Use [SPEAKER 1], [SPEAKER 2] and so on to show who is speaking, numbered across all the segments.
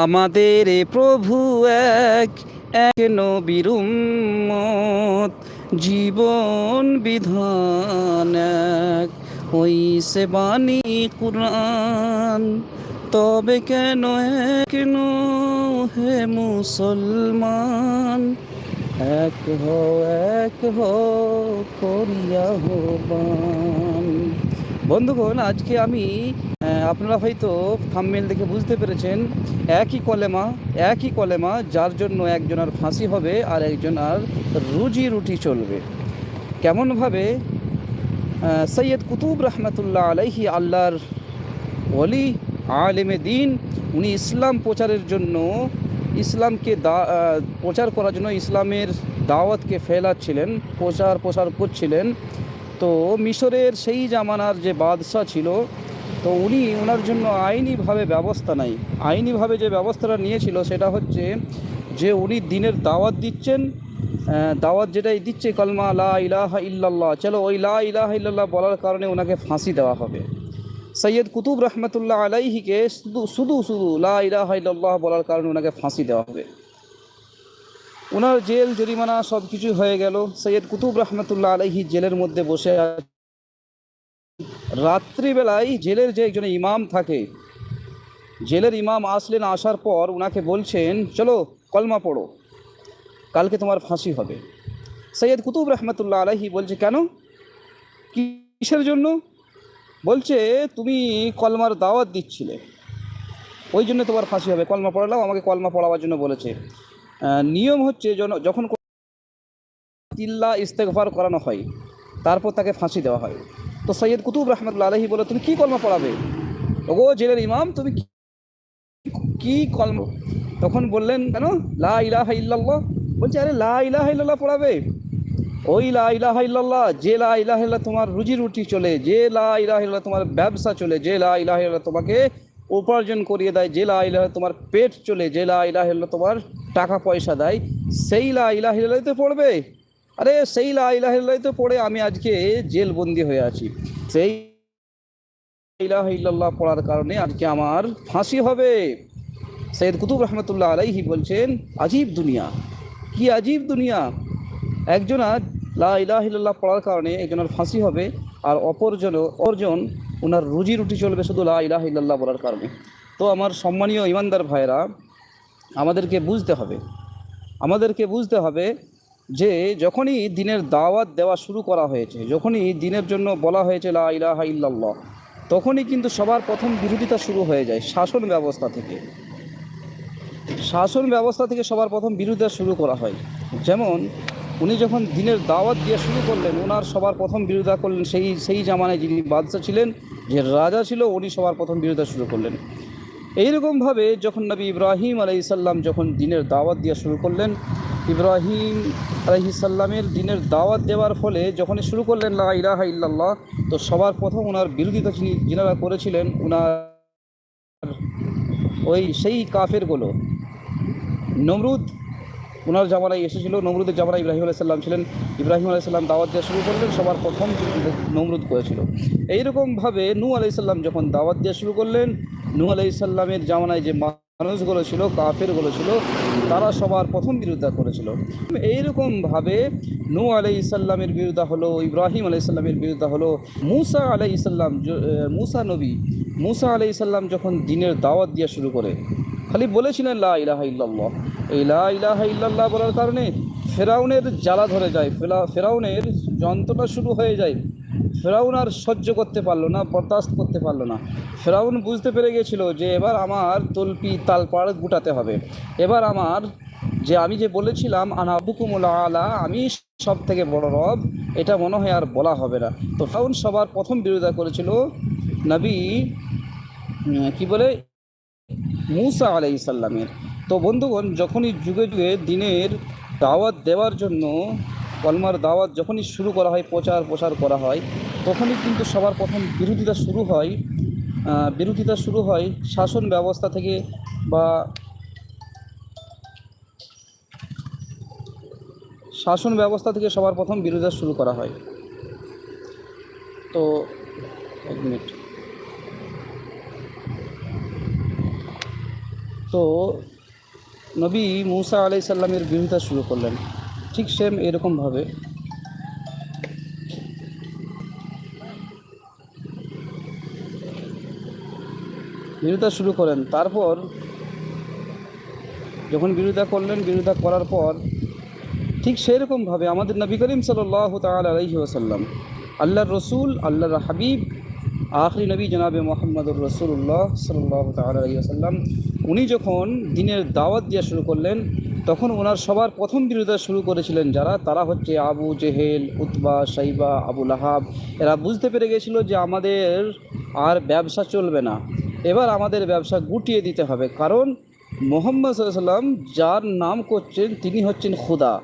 [SPEAKER 1] আমাদের প্রভু এক এক নবীর উম্মত, জীবন বিধান এক। ওই সে বাণী কুরআন, তবে কেন কেন হে মুসলমান? এক হো এক হো করিয়া হবান বন্ধুগণ, আজকে আমি আপনারা হয়তো থাম্মেল দেখে বুঝতে পেরেছেন, একই কলেমা একই কলেমা, যার জন্য একজনের ফাঁসি হবে আর একজনের রুজি রুটি চলবে। কেমনভাবে সৈয়দ কুতুব রহমতুল্লাহ আলাইহি আল্লাহর অলি আলেমে দিন, উনি ইসলাম প্রচারের জন্য, ইসলামকে দা প্রচার করার জন্য ইসলামের দাওয়াতকে ফেলাচ্ছিলেন, প্রচার প্রসার করছিলেন। তো মিশরের সেই জামানার যে বাদশাহ ছিল তো উনি ওনার জন্য আইনিভাবে ব্যবস্থা নাই। আইনিভাবে যে ব্যবস্থাটা নিয়েছিল সেটা হচ্ছে যে উনি দিনের দাওয়াত দিচ্ছেন দাওয়াত যেটাই দিচ্ছে কলমা লা ইলাহা ইল্লাল্লাহ, চলো ওই লা ইলাহা ইল্লাল্লাহ বলার কারণে ওনাকে ফাঁসি দেওয়া হবে। সৈয়দ কুতুব রহমতুল্লাহ আলাইহিকে শুধু শুধু শুধু লা ইলাহা ইল্লাল্লাহ বলার কারণে ওনাকে ফাঁসি দেওয়া হবে। ওনার জেল, জরিমানা সব কিছু হয়ে গেল। সৈয়দ কুতুব রহমতুল্লাহ আলাইহি জেলের মধ্যে বসে। রাত্রিবেলায় জেলের যে একজন ইমাম থাকে, জেলের ইমাম আসলেন আসার পর ওনাকে বলছেন, চলো কলমা পড়ো, কালকে তোমার ফাঁসি হবে। সৈয়দ কুতুব রহমতুল্লাহ আলাইহি বলছে, কেন? কিসের জন্য? বলছে, তুমি কলমার দাওয়াত দিচ্ছিলে, ওই জন্য তোমার ফাঁসি হবে, কলমা পড়ালাম, আমাকে কলমা পড়াবার জন্য বলেছে। নিয়ম হচ্ছে যখন তিল্লা ইস্তেগফার করানো হয়, তারপর তাকে ফাঁসি দেওয়া হয়। তো সৈয়দ কুতুব রহমতুল্লা আলহি বলে, তুমি কি কলমা পড়াবে? ওগো, জেলের ইমাম, তুমি কি- কলম? তখন বললেন, কেন? লা ইলাহা বলছে, আরে, লা পড়াবে? ওই লা ইলাহা ইল্লাল্লাহ, যে লা ইলাহা ইল্লাল্লাহ তোমার রুজি রুটি চলে, যে লা ইলাহা ইল্লাল্লাহ তোমার ব্যবসা চলে, যে লা ইলাহা ইল্লাল্লাহ তোমাকে উপার্জন করিয়ে দেয়, যে লা ইলাহা তোমার পেট চলে, যে লা ইলাহা ইল্লাল্লাহ তোমার টাকা পয়সা দেয়, সেই লা ইলাহা ইল্লাল্লাহ তো পড়বে। আরে সেই লা ইলাহা ইল্লাল্লাহ তো পড়ে আমি আজকে জেল জেলবন্দি হয়ে আছি। সেই লা পড়ার কারণে আজকে আমার ফাঁসি হবে। সৈয়দ কুতুব রহমতুল্লাহ আলাইহি বলছেন, আজীব দুনিয়া। কি আজীব দুনিয়া? একজনা লা ইলাহা ইল্লাল্লাহ পড়ার কারণে একজনের ফাঁসি হবে আর অপরজন অপরজন ওনার রুজি রুটি চলবে শুধু লা ইলাহা বলার কারণে। তো আমার সম্মানীয় ইমানদার ভাইরা আমাদেরকে বুঝতে হবে। আমাদেরকে বুঝতে হবে যে যখনই দিনের দাওয়াত দেওয়া শুরু করা হয়েছে, যখনই দিনের জন্য বলা হয়েছে, লা ইলাহা ইল্লাল্লাহ তখনই কিন্তু সবার প্রথম বিরোধিতা শুরু হয়ে যায় শাসন ব্যবস্থা থেকে। শাসন ব্যবস্থা থেকে সবার প্রথম বিরোধিতা শুরু করা হয়। যেমন, উনি যখন দিনের দাওয়াত দিয়ে শুরু করলেন ওনার সবার প্রথম বিরোধিতা করলেন সেই সেই জামানায় যিনি বাদশাহ ছিলেন, যে রাজা ছিল, উনি সবার প্রথম বিরোধিতা শুরু করলেন। এইরকমভাবে যখন নবী ইব্রাহিম আলাইসাল্লাম যখন দিনের দাওয়াত দেওয়া শুরু করলেন, ইব্রাহিম আলাইসাল্লামের দিনের দাওয়াত দেওয়ার ফলে যখনই শুরু করলেন, লা ইলাহা ইল্লাল্লাহ, তো সবার প্রথম ওনার বিরোধিতা যিনি যিনারা করেছিলেন, ওনার ওই সেই কাফেরগুলো। নমরুদ, ওনার জামানায় এসেছিল, নমরুদের জামানায় ইব্রাহিম আলাইসাল্লাম ছিলেন। ইব্রাহিম আলাইসাল্লাম দাওয়াত দেওয়া শুরু করলেন, সবার প্রথম নমরুদ করেছিল। এইরকমভাবে নূ আলাইসাল্লাম যখন দাওয়াত দেওয়া শুরু করলেন নূ আলাইসাল্লামের জামানায় যে মানুষগুলো ছিল কাফেরগুলো ছিল তারা সবার প্রথম বিরোধিতা করেছিল। এইরকমভাবে নূ আলাইসাল্লামের বিরোধিতা হলো ইব্রাহিম আলাইসাল্লামের বিরোধিতা হলো মুসা আলাইসাল্লাম য- আহ, মুসা নবী মুসা আলাইসাল্লাম যখন দিনের দাওয়াত দেওয়া শুরু করে খালি বলেছিলেন লা ইলাহা ইল্লাল্লাহ। এই লা ইলাহা ইল্লাল্লাহ বলার কারণে ফেরাউনের জ্বালা ধরে যায় ফেরা ফেরাউনের যন্ত্রণা শুরু হয়ে যায়। ফেরাউন আর সহ্য করতে পারল না, বরদাস্ত করতে পারল না। ফেরাউন বুঝতে পেরে গেছিল যে এবার আমার তলপি তালপাড় গুটাতে হবে। এবার আমার যে আমি যে বলেছিলাম আনাবুকুমুল আলা আমি সব থেকে বড় রব, এটা মনে হয় আর বলা হবে না। তো ফেরাউন সবার প্রথম বিরোধিতা করেছিল নবী কি বলে? মুসা আলাইসাল্লামের তো বন্ধুগণ, যখনই যুগে যুগে দিনের দাওয়াত দেওয়ার জন্য, কলমার দাওয়াত যখনই শুরু করা হয় প্রচার প্রসার করা হয় তখনই কিন্তু সবার প্রথম বিরোধিতা শুরু হয় বিরোধিতা শুরু হয় শাসন ব্যবস্থা থেকে বা শাসন ব্যবস্থা থেকে সবার প্রথম বিরোধিতা শুরু করা হয়। তো এক মিনিট। তো নবী মুসা আলাই সাল্লামের বিরোধিতা শুরু করলেন, ঠিক সেম এরকমভাবে। বিরোধিতা শুরু করেন, তারপর যখন বিরোধিতা করলেন, বিরোধিতা করার পর ঠিক সেরকমভাবে আমাদের নবী করিম সাল্লাহ তাল আলহি ওসাল্লাম আল্লাহর রসুল, আল্লাহর হাবিব, আখরি নবী জনাবে মোহাম্মদুর রসুল্লাহ সাল্লাহ তাল আলহি আসাল্লাম উনি যখন দিনের দাওয়াত দেওয়া শুরু করলেন, তখন ওনার সবার প্রথম বিরোধিতা শুরু করেছিলেন যারা, তারা হচ্ছে আবু জেহেল, উতবা, সাইবা আবুল আহাব এরা বুঝতে পেরে গেছিল যে আমাদের আর ব্যবসা চলবে না। এবার আমাদের ব্যবসা গুটিয়ে দিতে হবে। কারণ মোহাম্মদ সাল্লাম যার নাম করছেন তিনি হচ্ছেন খুদা।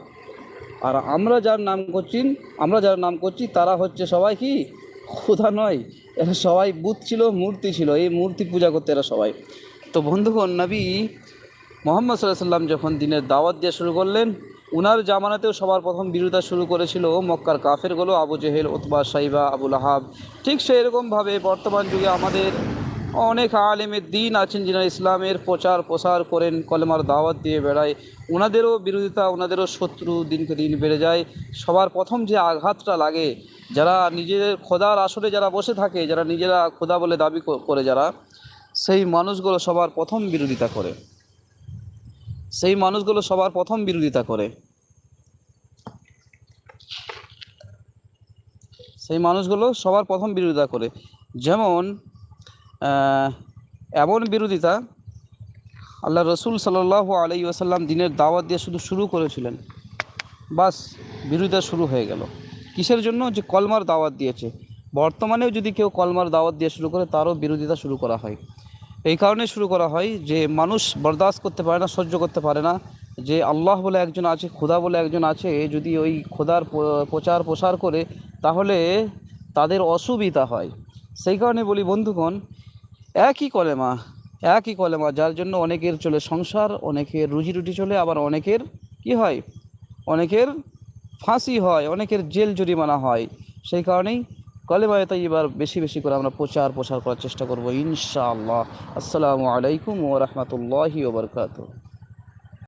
[SPEAKER 1] আর আমরা যার নাম করছি, আমরা যার নাম করছি, তারা হচ্ছে সবাই কি? খুদা নয়। এরা সবাই বুথ ছিল, মূর্তি ছিল। এই মূর্তি পূজা করতে এরা সবাই। তো বন্ধুগণ, নবী মোহাম্মদ সাল্লাহ সাল্লাম যখন দিনের দাওয়াত দেওয়া শুরু করলেন, উনার জামানাতেও সবার প্রথম বিরোধিতা শুরু করেছিল মক্কার কাফেরগুলো, আবু জেহেল ওতবা সাইবা আবুল আহাব ঠিক সেই রকমভাবে বর্তমান যুগে আমাদের অনেক আলেমের দিন আছেন যিনি ইসলামের প্রচার প্রসার করেন, কলেমার দাওয়াত দিয়ে বেড়ায়। ওনাদেরও বিরোধিতা ওনাদেরও শত্রু দিনকে দিন বেড়ে যায়। সবার প্রথম যে আঘাতটা লাগে, যারা নিজেদের খোদার আসরে যারা বসে থাকে, যারা নিজেরা খোদা বলে দাবি করে যারা, সেই মানুষগুলো সবার প্রথম বিরোধিতা করে। সেই মানুষগুলো সবার প্রথম বিরোধিতা করে। সেই মানুষগুলো সবার প্রথম বিরোধিতা করে। যেমন এমন বিরোধিতা আল্লাহ রসুল সাল্লাহ আলাই আসাল্লাম দিনের দাওয়াত দিয়ে শুধু শুরু করেছিলেন। বাস, বিরোধিতা শুরু হয়ে গেল। কিসের জন্য? যে কলমার দাওয়াত দিয়েছে। বর্তমানেও যদি কেউ কলমার দাওয়াত দিয়ে শুরু করে, তারও বিরোধিতা শুরু করা হয়। এই কারণে শুরু করা হয় যে মানুষ বরদাস্ত করতে পারে না, সহ্য করতে পারে না। যে আল্লাহ বলে একজন আছে, খোদা বলে একজন আছে যদি ওই খোদার প্রচার প্রসার করে, তাহলে তাদের অসুবিধা হয়। সেই কারণে বলি, বন্ধুগণ একই কলেমা একই কলেমা যার জন্য অনেকের চলে সংসার, অনেকের রুজি রুটি চলে, আবার অনেকের কি হয়? অনেকের ফাঁসি হয়, অনেকের জেল জরিমানা হয়। সেই কারণেই কলেমায় এবার বেশি বেশি করে আমরা প্রচার প্রসার করার চেষ্টা করব, ইনশাআল্লাহ। আসসালামু আলাইকুম ও রহমতুল্লাহি ওবরকাত